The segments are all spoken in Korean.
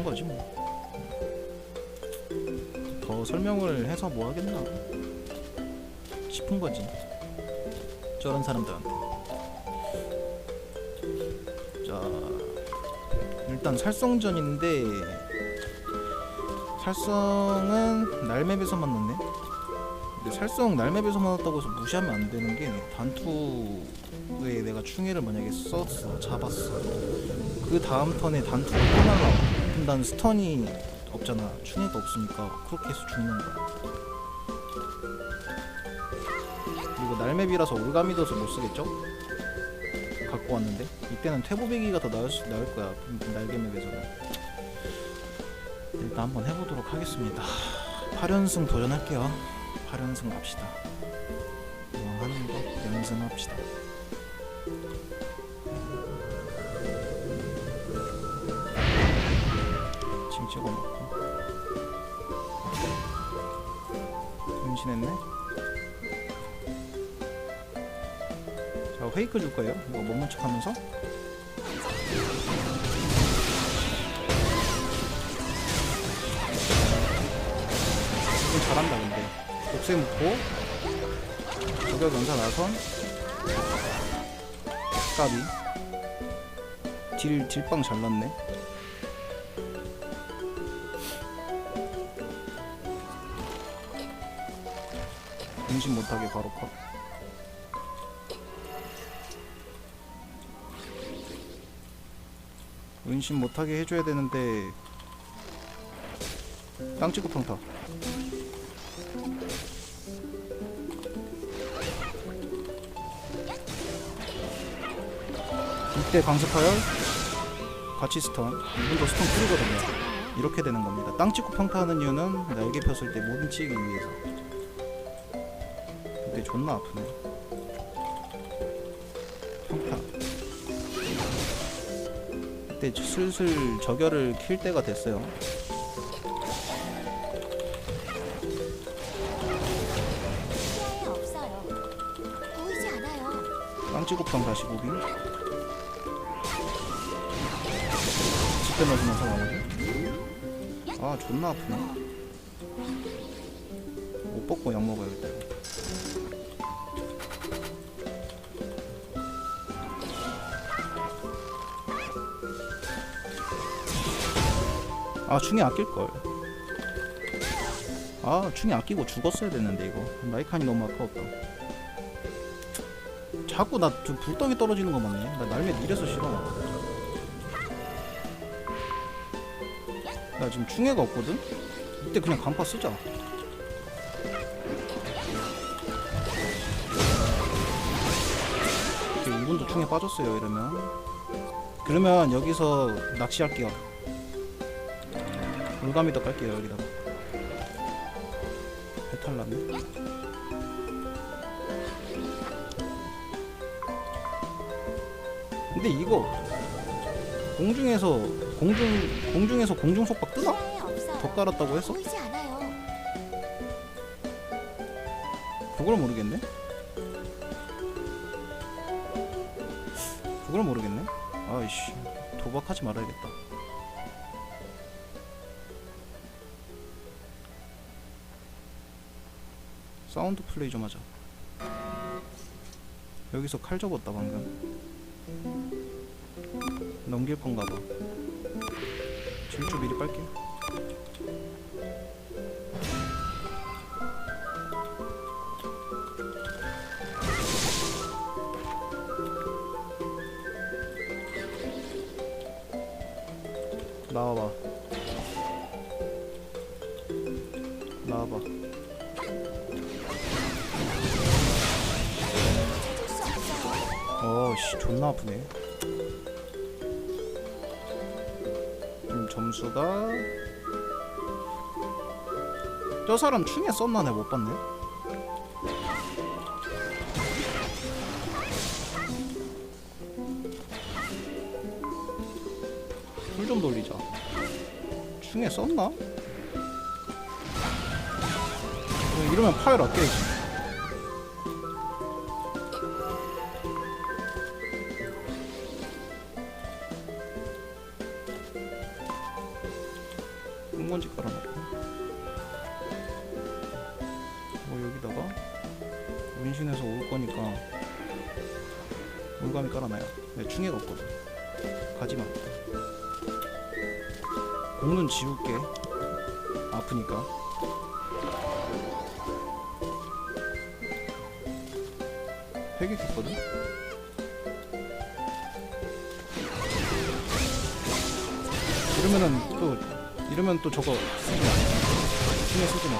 그런 거지 뭐. 더 설명을 해서 뭐 하겠나 싶은 거지. 저런 사람들한테. 자, 일단 살성전인데 살성은 날맵에서만 넣네. 근데 살성 날맵에서만 넣었다고 해서 무시하면 안 되는 게 단투에 내가 충해를 만약에 썼어, 잡았어. 그 다음 턴에 단투가 또 날라와. 그럼 난 스턴이 없잖아. 충해가 없으니까 그렇게 해서 죽는 거야. 그리고 날맵이라서 올가미 둬서 못 쓰겠죠? 갖고 왔는데 이때는 퇴보배기가 더 나을 수 나을 거야 날개맵에서는 일단 한번 해보도록 하겠습니다 8연승 도전할게요 8연승 갑시다 이왕 하는 거 연승합시다 지금 찍어놓고. 임신했네? 자 페이크 줄 거예요. 이거 못먼 척하면서? 좀 잘한다 근데. 녹색 묻고 저격 연사 나선 까비. 딜 딜빵 잘 났네 임신 못하게 바로 컷. 은신 못하게 해줘야 되는데 땅 찍고 평타. 이때 강습하열 같이 스턴 이분도 스턴 풀이거든요. 이렇게 되는 겁니다. 땅 찍고 평타하는 이유는 날개 폈을 때 모든 치기 위해서 근데 존나 아프네. 평타. 이때 슬슬 저결을 킬 때가 됐어요. 시야에 없어요. 보이지 않아요. 땅 찍고 평 다시 무비 집대 넣으면서 마무리 아 존나 아프네. 못 벗고 약 먹어야겠다 이거 아 충이 아낄걸. 아 충이 아끼고 죽었어야 됐는데 이거. 마이칸이 너무 아까웠다. 자꾸 나저 불덩이 떨어지는 거 맞네. 나 날개 이래서 싫어. 나 지금 충해가 없거든? 이때 그냥 간파 쓰자. 이렇게 2분도 충해 빠졌어요 이러면. 그러면 여기서 낚시할게요 물감이더 깔게요 여기다가 배탈 났네 근데 이거 공중에서 공중 공중에서 공중 속박 뜨나? 더 깔았다고 해서? 그걸 모르겠네. 그걸 모르겠네. 아이씨 도박하지 말아야겠다. 사운드 플레이 좀 하자. 여기서 칼 접었다 방금. 넘길 건가 봐. 질주 미리 빨게. 나와봐. 나와봐. 어씨 존나 아프네. 지금 점수가 저 사람 충에 썼나 내가 못 봤네. 풀좀 돌리자. 충에 썼나? 어, 이러면 파열 아껴야지. 뭐 여기다가 문신해서 올 거니까 물감이 깔아놔요. 내 충해가 없거든. 가지마. 공은 지울게. 아프니까. 회개했거든? 이러면은 또 이러면 또 저거 쓰지마. 충해 쓰지마.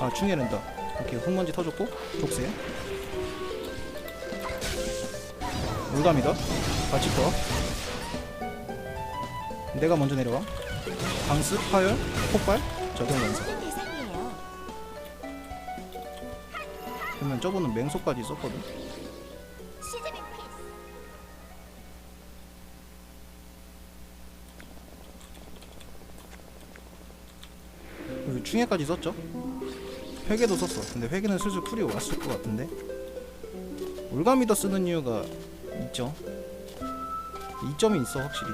아 충해낸다. 오케이 흙먼지 터졌고 독세 물감이다. 떠 내가 먼저 내려와. 강습 파열 폭발 적용 연사? 그러면 저거는 맹소까지 썼거든 충해까지 썼죠? 회계도 썼어. 근데 회계는 슬슬 풀이 왔을 것 같은데. 올가미더 쓰는 이유가 있죠? 이점이 있어 확실히.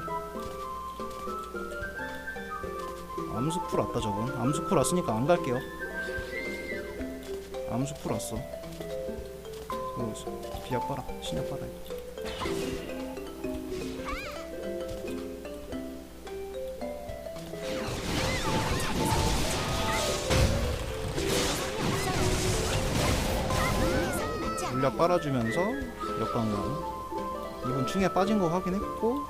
암수 풀 왔다 저건. 암수 풀 왔으니까 안 갈게요. 암수 풀 왔어. 있어 비약 빨아 신약 빨아 물약 빨아주면서 역광강 이분 충에 빠진 거 확인했고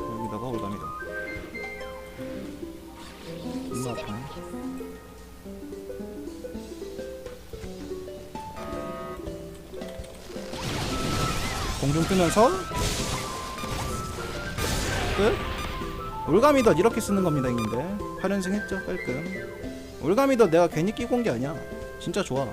여기다가 존나 아파네 공중 뜨면서 끝. 올가미더 이렇게 쓰는 겁니다 형님들. 8연승 했죠 깔끔. 올가미더 내가 괜히 끼고 온 게 아니야. 진짜 좋아